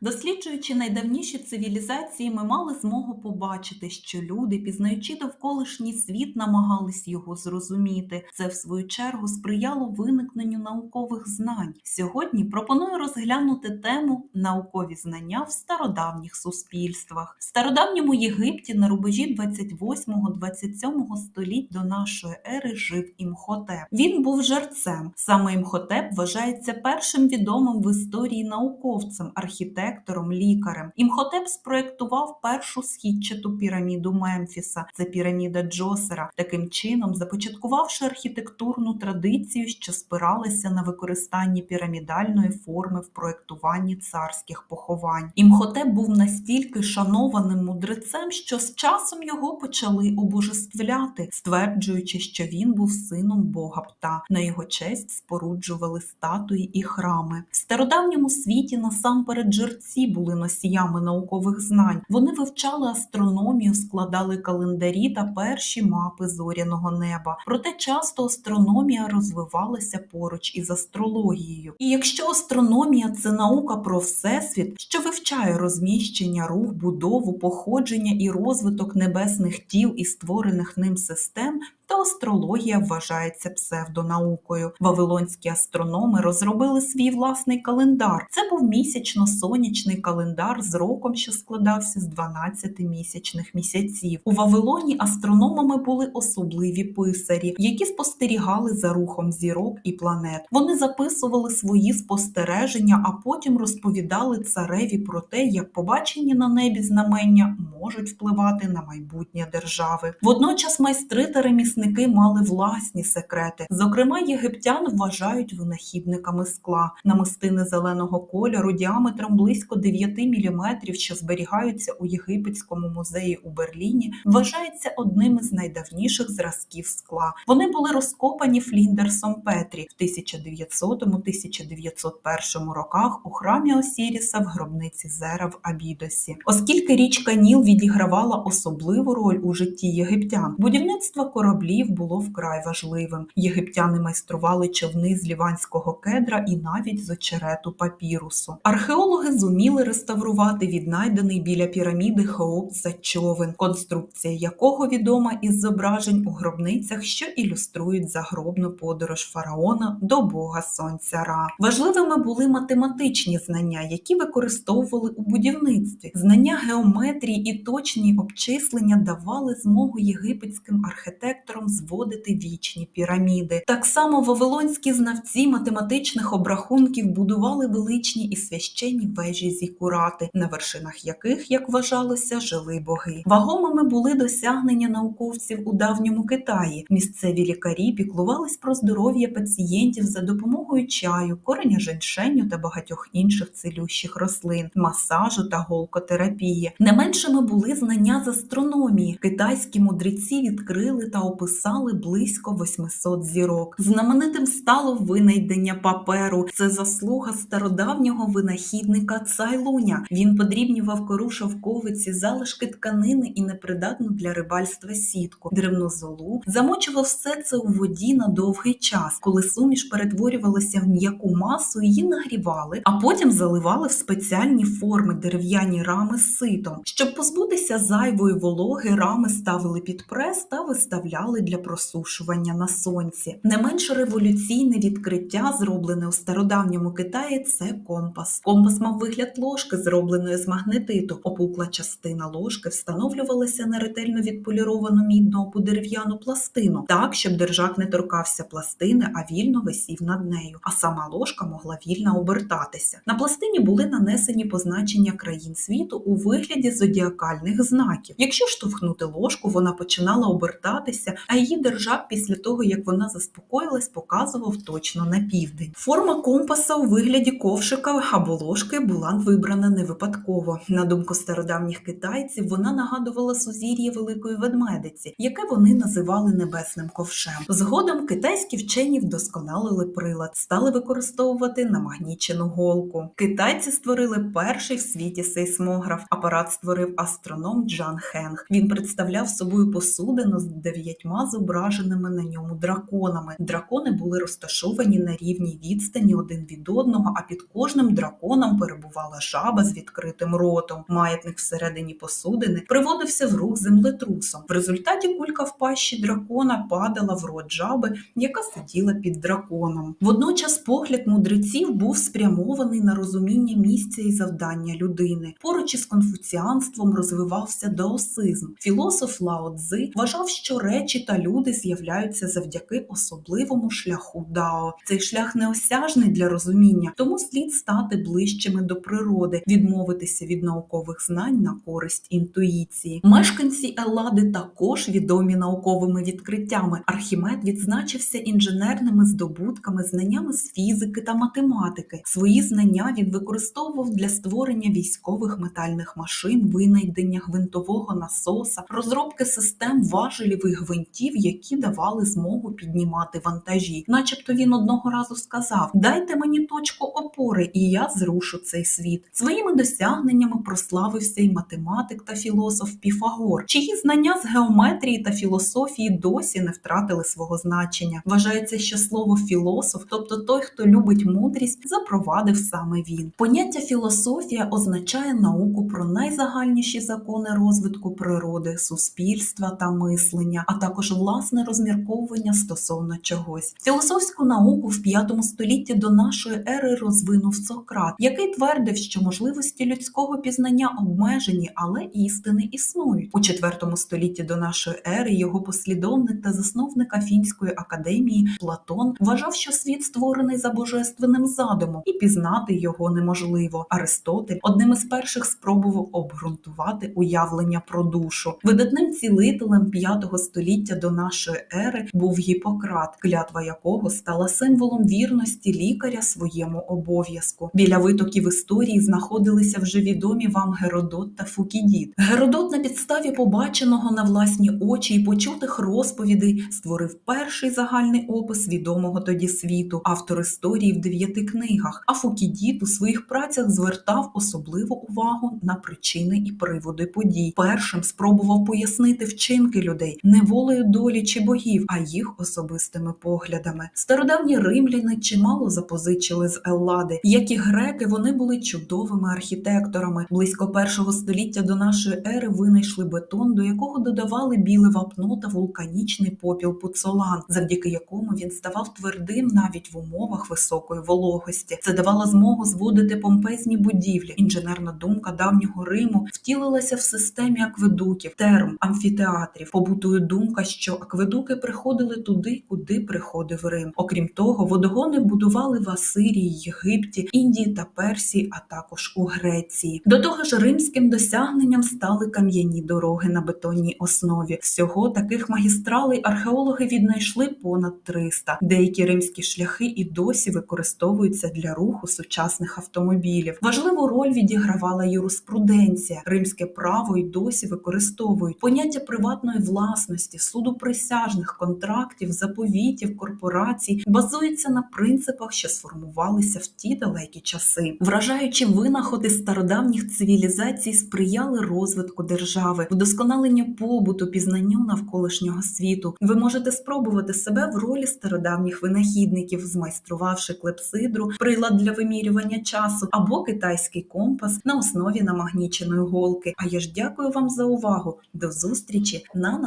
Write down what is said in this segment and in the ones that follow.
Досліджуючи найдавніші цивілізації, ми мали змогу побачити, що люди, пізнаючи довколишній світ, намагались його зрозуміти. Це, в свою чергу, сприяло виникненню наукових знань. Сьогодні пропоную розглянути тему наукові знання в стародавніх суспільствах. В стародавньому Єгипті на рубежі 28-27 століть до нашої ери жив Імхотеп. Він був жерцем. Саме Імхотеп вважається першим відомим в історії науковцем, архітектором, лікарем. Імхотеп спроєктував першу східчату піраміду Мемфіса. Це піраміда Джосера. Таким чином, започаткувавши архітектурну традицію, що спиралася на використанні пірамідальної форми в проєктуванні царських поховань. Імхотеп був настільки шанованим мудрецем, що з часом його почали обожествляти, стверджуючи, що він був сином бога Пта. На його честь споруджували статуї і храми. В стародавньому світі насамперед жерці були носіями наукових знань. Вони вивчали астрономію, складали календарі та перші мапи зоряного неба. Проте часто астрономія розвивалася поруч із астрологією. І якщо астрономія це наука про всесвіт, що вивчає розміщення, рух, будову, походження і розвиток небесних тіл і створених ним систем, то астрологія вважається псевдонаукою. Вавилонські астрономи розробили свій власний календар. Це був місячно-сонячний календар з роком, що складався з 12 місячних місяців. У Вавилоні астрономами були особливі писарі, які спостерігали за рухом зірок і планет. Вони записували свої спостереження, а потім розповідали цареві про те, як побачені на небі знамення можуть впливати на майбутнє держави. Водночас майстри та ремісники мали власні секрети. Зокрема, єгиптян вважають винахідниками скла. Намистини зеленого кольору діаметром близько 9 мм, що зберігаються у єгипетському музеї у Берліні, вважається одним із найдавніших зразків скла. Вони були розкопані Фліндерсом Петрі в 1900-1901 роках у храмі Осіріса в гробниці Зера в Абідосі. Оскільки річка Ніл відігравала особливу роль у житті єгиптян, будівництво кораблів було вкрай важливим. Єгиптяни майстрували човни з ліванського кедра і навіть з очерету папірусу. Археологи зуміли реставрувати віднайдений біля піраміди Хеопса човен, конструкція якого відома із зображень у гробницях, що ілюструють загробну подорож фараона до бога сонця Ра. Важливими були математичні знання, які використовували у будівництві. Знання геометрії і точні обчислення давали змогу єгипетським архітекторам зводити вічні піраміди. Так само вавилонські знавці математичних обрахунків будували величні і священні вежі зікурати, на вершинах яких, як вважалося, жили боги. Вагомими були досягнення науковців у давньому Китаї. Місцеві лікарі піклувались про здоров'я пацієнтів за допомогою чаю, кореня женьшеню та багатьох інших цілющих рослин, масажу та голкотерапії. Не меншими були знання з астрономії. Китайські мудреці відкрили та описали близько 800 зірок. Знаменитим стало винайдення паперу. Це заслуга стародавнього винахідника Цайлуня. Він подрібнював кору шовковиці, залишки тканини і непридатну для рибальства сітку, древну золу, замочував все це у воді на довгий час. Коли суміш перетворювалася в м'яку масу, її нагрівали, а потім заливали в спеціальні форми дерев'яні рами з ситом. Щоб позбутися зайвої вологи, рами ставили під прес та виставляли для просушування на сонці. Не менш революційне відкриття, зроблене у стародавньому Китаї, це компас. Компас мав вигляд ложки, зробленої з магнетиту. Опукла частина ложки встановлювалася на ретельно відполіровану мідну або дерев'яну пластину, так щоб держак не торкався пластини, а вільно висів над нею. А сама ложка могла вільно обертатися. На пластині були нанесені позначення країн світу у вигляді зодіакальних знаків. Якщо штовхнути ложку, вона починала обертатися, а її держак після того, як вона заспокоїлась, показував точно на південь. Форма компаса у вигляді ковшика або ложки була вибрана не випадково. На думку стародавніх китайців, вона нагадувала сузір'я великої ведмедиці, яке вони називали небесним ковшем. Згодом китайські вчені вдосконалили прилад, стали використовувати намагнічену голку. Китайці створили перший в світі сейсмограф. Апарат створив астроном Джан Хенг. Він представляв собою посудину з дев'ятьма багатьма зображеними на ньому драконами. Дракони були розташовані на рівній відстані один від одного, а під кожним драконом перебувала жаба з відкритим ротом. Маятник всередині посудини приводився в рух землетрусом. В результаті кулька в пащі дракона падала в рот жаби, яка сиділа під драконом. Водночас погляд мудреців був спрямований на розуміння місця і завдання людини. Поруч із конфуціанством розвивався даосизм. Філософ Лао Цзи вважав, що речі та люди з'являються завдяки особливому шляху Дао. Цей шлях неосяжний для розуміння, тому слід стати ближчими до природи, відмовитися від наукових знань на користь інтуїції. Мешканці Еллади також відомі науковими відкриттями. Архімед відзначився інженерними здобутками, знаннями з фізики та математики. Свої знання він використовував для створення військових метальних машин, винайдення гвинтового насоса, розробки систем важелів і гвинтів, які давали змогу піднімати вантажі. Начебто він одного разу сказав: Дайте мені точку опори, і я зрушу цей світ. Своїми досягненнями прославився і математик та філософ Піфагор, чиї знання з геометрії та філософії досі не втратили свого значення. Вважається, що слово філософ, тобто той, хто любить мудрість, запровадив саме він. Поняття філософія означає науку про найзагальніші закони розвитку природи, суспільства та мислення, а також власне розмірковування стосовно чогось. Філософську науку в п'ятому столітті до нашої ери розвинув Сократ, який твердив, що можливості людського пізнання обмежені, але істини існують. У четвертому столітті до нашої ери його послідовник та засновник Афінської академії Платон вважав, що світ створений за божественним задумом, і пізнати його неможливо. Аристотель одним із перших спробував обґрунтувати уявлення про душу. Видатним цілителем п'ятого століття до нашої ери був Гіппократ, клятва якого стала символом вірності лікаря своєму обов'язку. Біля витоків історії знаходилися вже відомі вам Геродот та Фукідід. Геродот на підставі побаченого на власні очі і почутих розповідей створив перший загальний опис відомого тоді світу, автор історії в дев'яти книгах. А Фукідід у своїх працях звертав особливу увагу на причини і приводи подій. Першим спробував пояснити вчинки людей не волею долі чи богів, а їх особистими поглядами. Стародавні римляни чимало запозичили з Еллади. Як і греки, вони були чудовими архітекторами. Близько першого століття до нашої ери винайшли бетон, до якого додавали біле вапно та вулканічний попіл пуцолан, завдяки якому він ставав твердим навіть в умовах високої вологості. Це давало змогу зводити помпезні будівлі. Інженерна думка давнього Риму втілилася в системі акведуків, терм, амфітеатрів. Побутує думка, що акведуки приходили туди, куди приходив Рим. Окрім того, водогони будували в Асирії, Єгипті, Індії та Персії, а також у Греції. До того ж, римським досягненням стали кам'яні дороги на бетонній основі. Всього таких магістралей археологи віднайшли понад 300. Деякі римські шляхи і досі використовуються для руху сучасних автомобілів. Важливу роль відігравала юриспруденція. Римське право й досі використовують поняття приватної власності, суду присяжних, контрактів, заповітів, корпорацій базується на принципах, що сформувалися в ті далекі часи. Вражаючі винаходи стародавніх цивілізацій сприяли розвитку держави, вдосконаленню побуту, пізнанню навколишнього світу. Ви можете спробувати себе в ролі стародавніх винахідників, змайструвавши клепсидру, прилад для вимірювання часу або китайський компас на основі намагніченої голки. А я ж дякую вам за увагу. До зустрічі на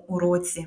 наступному уроці.